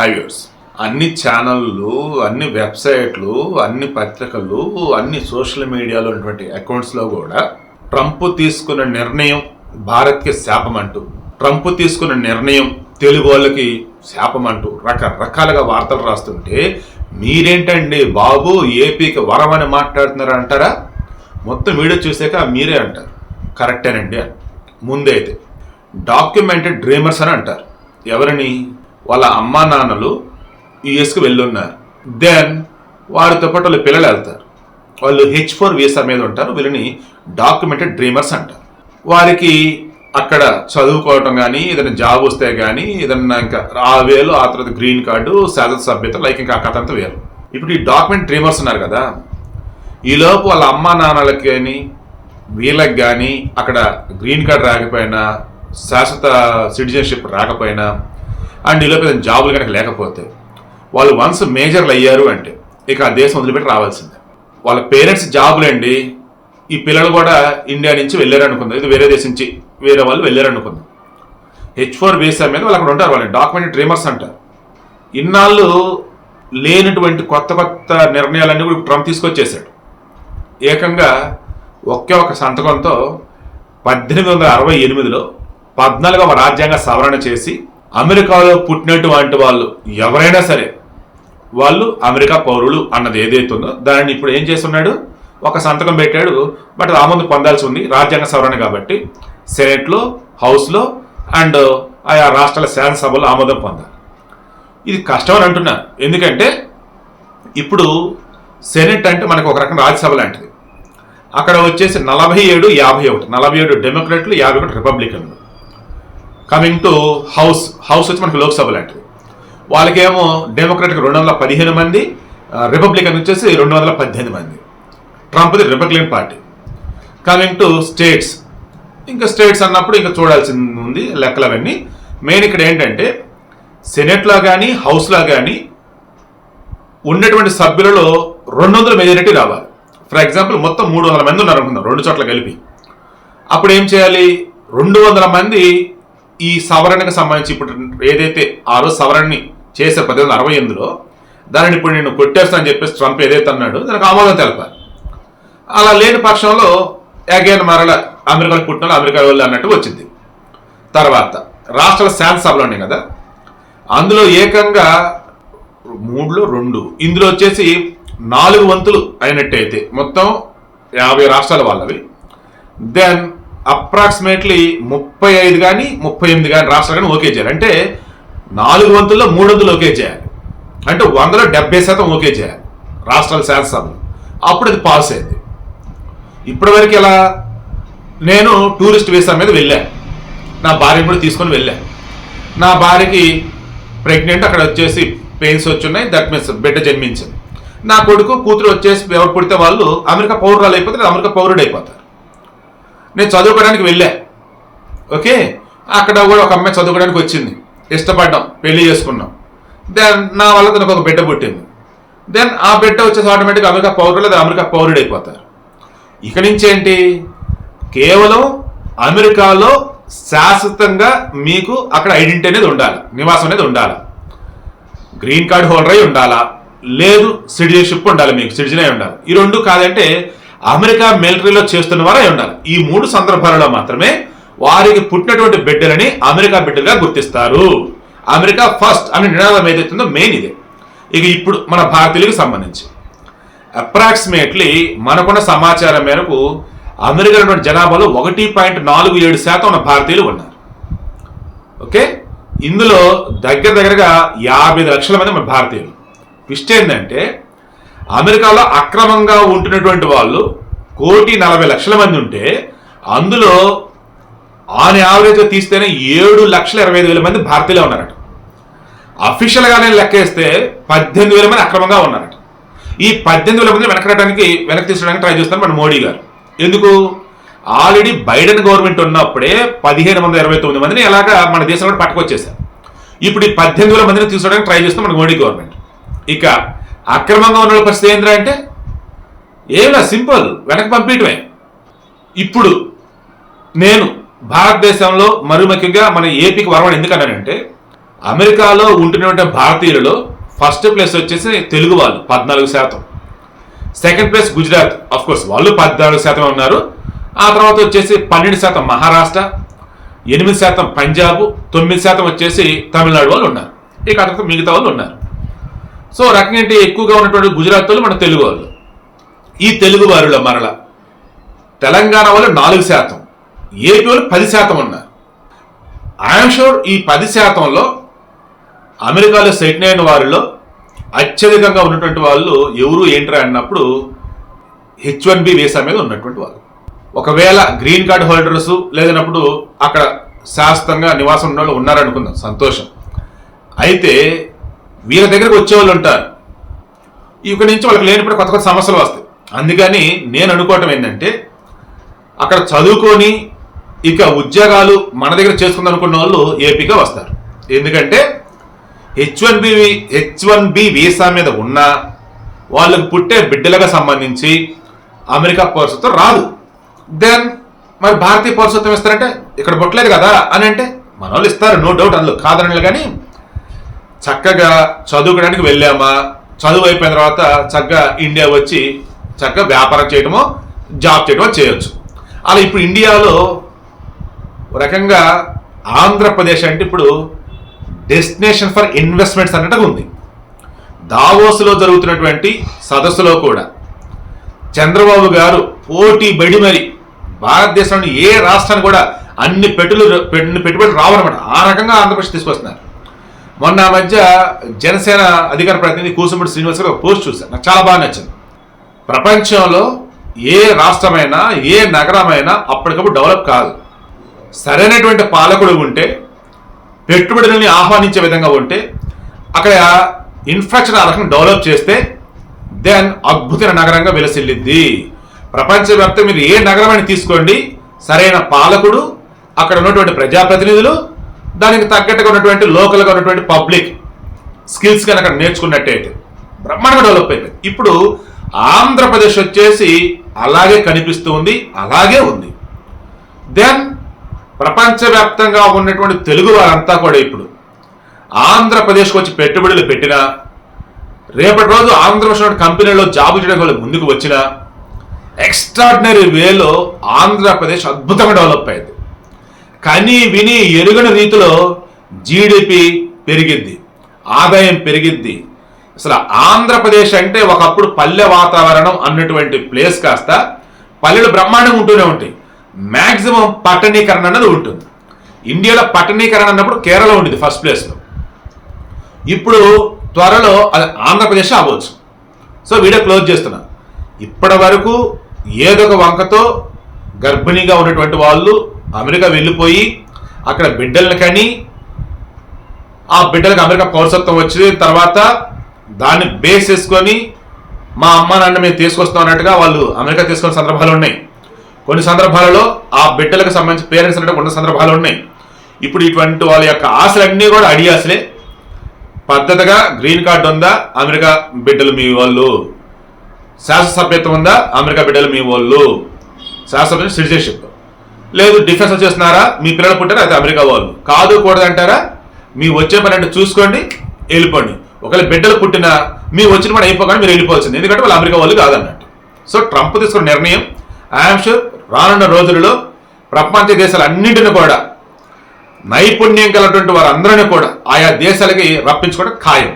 Highways అన్ని ఛానళ్ళు అన్ని వెబ్సైట్లు అన్ని పత్రికలు అన్ని సోషల్ మీడియాలో ఉన్నటువంటి అకౌంట్స్లో కూడా ట్రంప్ తీసుకున్న నిర్ణయం భారత్కి శాపం అంటూ ట్రంప్ తీసుకున్న నిర్ణయం తెలుగు వాళ్ళకి శాపం అంటూ రకరకాలుగా వార్తలు రాస్తుంటే మీరేంటండి బాబు ఏపీకి వరం అని మాట్లాడుతున్నారు అంటారా? మొత్తం వీడియో చూసాక మీరే అంటారు. కరెక్టేనండి ముందైతే డాక్యుమెంటెడ్ డ్రీమర్స్ అని అంటారు. ఎవరిని? వాళ్ళ అమ్మా నాన్నలు యుఎస్కి వెళ్ళున్నారు. దెన్ వారితో పాటు వాళ్ళ పిల్లలు వెళ్తారు. వాళ్ళు హెచ్ ఫోర్ వీసా మీద ఉంటారు. వీళ్ళని డాక్యుమెంటెడ్ డ్రీమర్స్ అంటారు. వారికి అక్కడ చదువుకోవటం కానీ ఏదైనా జాబ్ వస్తే కానీ ఏదన్నా ఇంకా ఆ వేలు ఆ తర్వాత గ్రీన్ కార్డు శాశ్వత సభ్యత లైక్ ఇంకా ఆ కథ అంతా వేరు. ఇప్పుడు ఈ డాక్యుమెంట్ డ్రీమర్స్ ఉన్నారు కదా ఈలోపు వాళ్ళ అమ్మా నాన్నలకి కానీ వీళ్ళకి కానీ అక్కడ గ్రీన్ కార్డ్ రాకపోయినా శాశ్వత సిటిజన్షిప్ రాకపోయినా అండ్ ఈలోపు ఏదైనా జాబులు కనుక లేకపోతే వాళ్ళు వన్స్ మేజర్లు అయ్యారు అంటే ఇక ఆ దేశం వదిలిపెట్టి రావాల్సిందే. వాళ్ళ పేరెంట్స్ జాబులండి ఈ పిల్లలు కూడా ఇండియా నుంచి వెళ్ళారు అనుకుందాం ఇది వేరే దేశం నుంచి వేరే వాళ్ళు వెళ్ళారు అనుకుందాం హెచ్ ఫోర్ వీసా మీద వాళ్ళు అక్కడ ఉంటారు వాళ్ళని డాక్యుమెంట్ డ్రీమర్స్ అంటారు ఇన్నాళ్ళు లేనటువంటి కొత్త కొత్త నిర్ణయాలన్నీ కూడా ట్రంప్ తీసుకొచ్చేసాడు ఏకంగా ఒకే ఒక సంతకంతో పద్దెనిమిది వందల అరవై ఎనిమిదిలో పద్నాలుగవ రాజ్యాంగ సవరణ చేసి అమెరికాలో పుట్టినటువంటి వాళ్ళు ఎవరైనా సరే వాళ్ళు అమెరికా పౌరులు అన్నది ఏదైతే ఉందో దానిని ఇప్పుడు ఏం చేస్తున్నాడు? ఒక సంతకం పెట్టాడు. బట్ ఆమోదం పొందాల్సి ఉంది. రాజ్యాంగ సవరణ కాబట్టి సెనెట్లో హౌస్లో అండ్ ఆయా రాష్ట్రాల శాసనసభలో ఆమోదం పొందాలి. ఇది కష్టం అని అంటున్నారు ఎందుకంటే ఇప్పుడు సెనెట్ అంటే మనకు ఒక రకం రాజ్యసభ లాంటిది. అక్కడ వచ్చేసి నలభై ఏడు యాభై ఒకటి నలభై ఏడు డెమోక్రాట్లు యాభై ఒకటి రిపబ్లికన్లు. కమింగ్ టు హౌస్ హౌస్ వచ్చి మనకి లోక్సభ లాంటిది. వాళ్ళకేమో డెమోక్రాటిక్ రెండు వందల పదిహేను మంది రిపబ్లికన్ వచ్చేసి రెండు వందల పద్దెనిమిది మంది. ట్రంప్ది Republican party coming to states ఇంకా స్టేట్స్ అన్నప్పుడు ఇంకా చూడాల్సింది ఉంది లెక్కలు అవన్నీ మెయిన్ ఇక్కడ ఏంటంటే సెనెట్లో కానీ హౌస్లో కానీ ఉన్నటువంటి సభ్యులలో రెండు వందల మెజారిటీ రావాలి. ఫర్ ఎగ్జాంపుల్ మొత్తం మూడు వందల మంది ఉన్నారు అనుకుందాం రెండు చోట్ల కలిపి. అప్పుడు ఏం చేయాలి? రెండు వందల మంది ఈ సవరణకు సంబంధించి ఇప్పుడు ఏదైతే ఆ రోజు సవరణని చేసే పద్దెనిమిది వందల అరవై ఎనిమిదిలో దానిని ఇప్పుడు నేను కొట్టేస్తానని చెప్పేసి ట్రంప్ ఏదైతే అన్నాడు దానికి ఆమోదం తెలపాలి. అలా లేని పక్షంలో అగైన్ మరల అమెరికాలో పుట్టిన అమెరికా వాళ్ళు అన్నట్టు వచ్చింది. తర్వాత రాష్ట్రాల శాసనసభలు ఉన్నాయి కదా అందులో ఏకంగా మూడులో రెండు ఇందులో వచ్చేసి నాలుగు వంతులు అయినట్టయితే మొత్తం యాభై రాష్ట్రాల వాళ్ళవి. దెన్ అప్రాక్సిమేట్లీ ముప్పై ఐదు కానీ ముప్పై ఎనిమిది కానీ రాష్ట్రాలు కానీ ఓకే చేయాలి. అంటే నాలుగు వంతుల్లో మూడు వంతులు ఓకే చేయాలి. అంటే వందలో డెబ్బై శాతం ఓకే చేయాలి రాష్ట్రాల శాసనసభలు. అప్పుడు అది పాస్ అయింది. ఇప్పటివరకు ఎలా? నేను టూరిస్ట్ వీసా మీద వెళ్ళాను నా భార్యను కూడా తీసుకొని వెళ్ళాను నా భార్యకి ప్రెగ్నెంట్ అక్కడ వచ్చేసి పెయిన్స్ వచ్చున్నాయి. దట్ మీన్స్ బిడ్డ జన్మించింది. నా కొడుకు కూతురు వచ్చేసి ఎవరు పుడితే వాళ్ళు అమెరికా పౌరురాలు అయిపోతే అమెరికా పౌరుడు అయిపోతారు. నేను చదువుకోవడానికి వెళ్ళా. ఓకే? అక్కడ కూడా ఒక అమ్మాయి చదువుకోవడానికి వచ్చింది. ఇష్టపడ్డాం. పెళ్ళి చేసుకున్నాం. దెన్ నా వల్ల తనకు ఒక బిడ్డ పుట్టింది. దెన్ ఆ బిడ్డ వచ్చేసి ఆటోమేటిక్గా అమెరికా పౌరులు లేదా అమెరికా పౌరుడు అయిపోతారు ఇక నుంచి ఏంటి కేవలం అమెరికాలో శాశ్వతంగా మీకు అక్కడ ఐడెంటిటీ అనేది ఉండాలి. నివాసం అనేది ఉండాలి. గ్రీన్ కార్డ్ హోల్డర్ అయి ఉండాలా? లేదు సిటిజన్షిప్ ఉండాలి మీకు. సిటిజన్ అయి ఉండాలి. ఈ రెండు కాదంటే అమెరికా మిలిటరీలో చేస్తున్న వారే ఉండాలి. ఈ మూడు సందర్భాలలో మాత్రమే వారికి పుట్టినటువంటి బిడ్డలని అమెరికా బిడ్డలుగా గుర్తిస్తారు. అమెరికా ఫస్ట్ అనే నినాదం ఏదైతుందో మెయిన్ ఇదే. ఇక ఇప్పుడు మన భారతీయులకు సంబంధించి. అప్రాక్సిమేట్లీ మనకున్న సమాచారం మేరకు అమెరికాలో జనాభాలో ఒకటి పాయింట్ నాలుగు ఏడు శాతం ఉన్న భారతీయులు ఉన్నారు. ఓకే? ఇందులో దగ్గర దగ్గరగా యాభై లక్షల మంది మన భారతీయులు. ట్విస్ట్ ఏంటంటే అమెరికాలో అక్రమంగా ఉంటున్నటువంటి వాళ్ళు కోటి నలభై లక్షల మంది ఉంటే అందులో ఆన్ యావరేజ్గా తీస్తేనే ఏడు లక్షల ఇరవై ఐదు వేల మంది భారతీయులే ఉన్నారట. అఫీషియల్గా నేను లెక్కేస్తే పద్దెనిమిది వేల మంది అక్రమంగా ఉన్నారట. ఈ పద్దెనిమిది వేల మంది వెనకడానికి వెనక్కి తీసుకోవడానికి ట్రై చేస్తున్నారు మన మోడీ గారు. ఎందుకు? ఆల్రెడీ బైడెన్ గవర్నమెంట్ ఉన్నప్పుడే పదిహేను వందల ఇరవై తొమ్మిది మందిని ఎలాగా మన దేశంలో పట్టుకొచ్చేసారు ఇప్పుడు ఈ పద్దెనిమిది వేల మందిని తీసుకోవడానికి ట్రై చేస్తాం మన మోడీ గవర్నమెంట్. ఇక అక్రమంగా ఉన్న పరిస్థితి ఏంద్రా అంటే? ఏమిలా సింపుల్. వెనక్కి పంపించడమే. ఇప్పుడు నేను భారతదేశంలో మరి ముఖ్యంగా మన ఏపీకి వరవడం ఎందుకన్నానంటే అమెరికాలో ఉంటున్నటువంటి భారతీయులలో ఫస్ట్ ప్లేస్ వచ్చేసి తెలుగు వాళ్ళు పద్నాలుగు శాతం. Second place Gujarat of course వాళ్ళు పద్నాలుగు శాతం ఉన్నారు. ఆ తర్వాత వచ్చేసి పన్నెండు శాతం మహారాష్ట్ర ఎనిమిది శాతం పంజాబ్ తొమ్మిది శాతం వచ్చేసి తమిళనాడు వాళ్ళు ఉన్నారు. ఇక ఆ తర్వాత మిగతా వాళ్ళు ఉన్నారు. సో రకంగా ఏంటి ఎక్కువగా ఉన్నటువంటి గుజరాత్ వాళ్ళు మన తెలుగు వాళ్ళు. ఈ తెలుగు వారిలో మరల తెలంగాణ వాళ్ళు నాలుగు శాతం ఏపీ వాళ్ళు పది శాతం ఉన్నారు ఐఎమ్ షూర్ ఈ పది శాతంలో అమెరికాలో సెటిల్ అయిన వారిలో అత్యధికంగా ఉన్నటువంటి వాళ్ళు ఎవరు ఏంట్రా అన్నప్పుడు హెచ్ వన్ బి వీసా మీద ఉన్నటువంటి వాళ్ళు. ఒకవేళ గ్రీన్ కార్డ్ హోల్డర్స్ లేదన్నప్పుడు అక్కడ శాశ్వతంగా నివాసం ఉన్న వాళ్ళు ఉన్నారనుకుందాం సంతోషం. అయితే వీళ్ళ దగ్గరకు వచ్చేవాళ్ళు ఉంటారు. ఇక్కడి నుంచి వాళ్ళకి లేనిప్పుడు కొత్త కొత్త సమస్యలు వస్తాయి. అందుకని నేను అనుకోవటం ఏంటంటే అక్కడ చదువుకొని ఇక ఉద్యోగాలు మన దగ్గర చేసుకుందాం అనుకున్న వాళ్ళు ఏపీగా వస్తారు. ఎందుకంటే H one B H one B visa మీద ఉన్న వాళ్ళకు పుట్టే బిడ్డలకు సంబంధించి అమెరికా పౌరసత్వం రాదు. దెన్ మరి భారతీయ పౌరసత్వం ఇస్తారంటే ఇక్కడ పుట్టలేదు కదా అని అంటే మన వాళ్ళు ఇస్తారు నో డౌట్ అందులో. కాదనలు కానీ చక్కగా చదువుకోవడానికి వెళ్ళామా? చదువు అయిపోయిన తర్వాత చక్కగా ఇండియా వచ్చి చక్కగా వ్యాపారం చేయడమో జాబ్ చేయడమో చేయొచ్చు. అలా ఇప్పుడు ఇండియాలో ఒక రకంగా ఆంధ్రప్రదేశ్ అంటే ఇప్పుడు డెస్టినేషన్ ఫర్ ఇన్వెస్ట్మెంట్స్ అన్నట్టుగా ఉంది. దావోస్లో జరుగుతున్నటువంటి సదస్సులో కూడా చంద్రబాబు గారు పోటీ బడి మరి భారతదేశంలోని ఏ రాష్ట్రాన్ని కూడా అన్ని పెట్టులు పెట్టుబడులు రావనమాట. ఆ రకంగా ఆంధ్రప్రదేశ్ తీసుకొస్తున్నారు. మొన్న మధ్య జనసేన అధికార ప్రతినిధి కూసుమూడి శ్రీనివాస్ గారు ఒక పోస్ట్ చూశాను నాకు చాలా బాగా నచ్చింది. ప్రపంచంలో ఏ రాష్ట్రమైనా ఏ నగరమైనా అప్పటికప్పుడు డెవలప్ కాదు. సరైనటువంటి పాలకుడు ఉంటే పెట్టుబడులని ఆహ్వానించే విధంగా ఉంటే అక్కడ ఇన్ఫ్రాస్ట్రక్చర్ ఆ రకంగా డెవలప్ చేస్తే దెన్ అద్భుతమైన నగరంగా విలసిల్లిద్ది. ప్రపంచవ్యాప్తంగా మీరు ఏ నగరమైనా తీసుకోండి సరైన పాలకుడు అక్కడ ఉన్నటువంటి ప్రజాప్రతినిధులు దానికి తగ్గట్టుగా ఉన్నటువంటి లోకల్గా ఉన్నటువంటి పబ్లిక్ స్కిల్స్ కనుక నేర్చుకున్నట్టయితే బ్రహ్మాండంగా డెవలప్ అయిపోయింది. ఇప్పుడు ఆంధ్రప్రదేశ్ వచ్చేసి అలాగే కనిపిస్తూ ఉంది అలాగే ఉంది. దెన్ ప్రపంచవ్యాప్తంగా ఉన్నటువంటి తెలుగు వారంతా కూడా ఇప్పుడు ఆంధ్రప్రదేశ్కి వచ్చి పెట్టుబడులు పెట్టినా రేపటి రోజు ఆంధ్రప్రదేశ్ కంపెనీలో జాబ్ చేయడం వల్ల ముందుకు వచ్చిన ఎక్స్ట్రాడినరీ వేలో ఆంధ్రప్రదేశ్ అద్భుతంగా డెవలప్ అయింది. కని విని ఎరుగని రీతిలో జీడిపి పెరిగింది ఆదాయం పెరిగింది అసలు ఆంధ్రప్రదేశ్ అంటే ఒకప్పుడు పల్లె వాతావరణం అన్నటువంటి ప్లేస్ కాస్త పల్లెలు బ్రహ్మాండంగా ఉంటూనే ఉంటాయి. మ్యాక్సిమం పట్టణీకరణ అన్నది ఉంటుంది. ఇండియాలో పట్టణీకరణ అన్నప్పుడు కేరళ ఉండేది ఫస్ట్ ప్లేస్లో. ఇప్పుడు త్వరలో అది ఆంధ్రప్రదేశ్ అవ్వచ్చు. సో వీడియో క్లోజ్ చేస్తున్నా. ఇప్పటి వరకు ఏదో ఒక వంకతో గర్భిణీగా ఉన్నటువంటి వాళ్ళు అమెరికా వెళ్ళిపోయి అక్కడ బిడ్డలను కని ఆ బిడ్డలకు అమెరికా పౌరసత్వం వచ్చిన తర్వాత దాన్ని బేస్ చేసుకొని మా అమ్మ నాన్న మేము తీసుకొస్తాం అన్నట్టుగా వాళ్ళు అమెరికా తీసుకున్న సందర్భాలు ఉన్నాయి. కొన్ని సందర్భాలలో ఆ బిడ్డలకు సంబంధించి పేరెంట్స్ అన్నట్టు ఉన్న సందర్భాలు ఉన్నాయి. ఇప్పుడు ఇటువంటి వాళ్ళ యొక్క ఆశలన్నీ కూడా అడియాసలే పద్ధతిగా గ్రీన్ కార్డు ఉందా? అమెరికా బిడ్డలు మీ వాళ్ళు. శాసనసభ్యత్వం ఉందా? అమెరికా బిడ్డలు మీ వాళ్ళు. శాసనసభ్య సిటిజన్షిప్ లేదు డిఫెన్స్ వచ్చేస్తున్నారా? మీ పిల్లలు పుట్టారా? అయితే అమెరికా వాళ్ళు. కాదు కూడదంటారా మీ వచ్చే పని అంటే చూసుకోండి వెళ్ళిపోండి. ఒకవేళ బిడ్డలు పుట్టినా మీ వచ్చిన పని అయిపోగానే మీరు వెళ్ళిపోవచ్చింది ఎందుకంటే వాళ్ళు అమెరికా వాళ్ళు కాదన్నట్టు. సో ట్రంప్ తీసుకున్న నిర్ణయం ఐఎమ్ షూర్ రానున్న రోజులలో ప్రపంచ దేశాలన్నింటిని కూడా నైపుణ్యం కలిగినటువంటి వారందరినీ కూడా ఆయా దేశాలకి రప్పించుకోవడం ఖాయం.